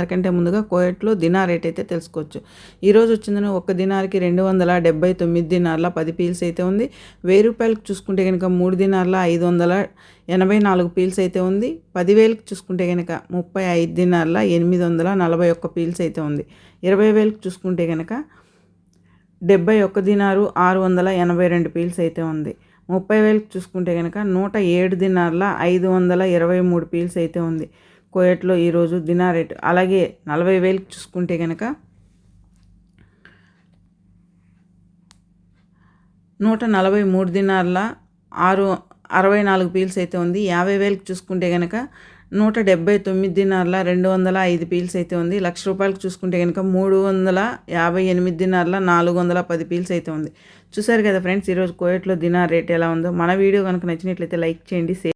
అందరికంటే ముందుగా కోయట్లో dinar rate అయితే తెలుసుకోవచ్చు. ఈరోజు వచ్చిందని ఒక దినార్కి రెండు వందల డెబ్బై తొమ్మిది దినార్ల పది పీల్స్ అయితే ఉంది. వెయ్యి రూపాయలకు చూసుకుంటే కనుక మూడు దినార్ల ఐదు వందల ఎనభై నాలుగు పీల్స్ అయితే ఉంది. పదివేలకు చూసుకుంటే కనుక ముప్పై ఐదు దినార్ల ఎనిమిది వందల నలభై ఒక్క పీల్స్ అయితే ఉంది. ఇరవై వేలకు చూసుకుంటే కనుక డెబ్బై ఒక్క దినారు ఆరు వందల ఎనభై రెండు పీల్స్ అయితే ఉంది. ముప్పై వేలకు చూసుకుంటే కనుక నూట ఏడు దినార్ల ఐదు వందల ఇరవై మూడు పీల్స్ అయితే ఉంది. కోయట్లో ఈరోజు దినా రేటు. అలాగే నలభై వేలు చూసుకుంటే కనుక నూట నలభై మూడు దినార్ల ఆరు అరవై నాలుగు పీల్స్ అయితే ఉంది. యాభై వేలకు చూసుకుంటే కనుక నూట డెబ్బై తొమ్మిది దినార్ల రెండు వందల ఐదు పీల్స్ అయితే ఉంది. లక్ష రూపాయలకు చూసుకుంటే కనుక మూడు వందల యాభై ఎనిమిది దినార్ల నాలుగు వందల పది పీల్స్ అయితే ఉంది. చూసారు కదా ఫ్రెండ్స్ ఈరోజు కోయట్లో దినార్ రేట్ ఎలా ఉందో. మన వీడియో కనుక నచ్చినట్లయితే లైక్ చేయండి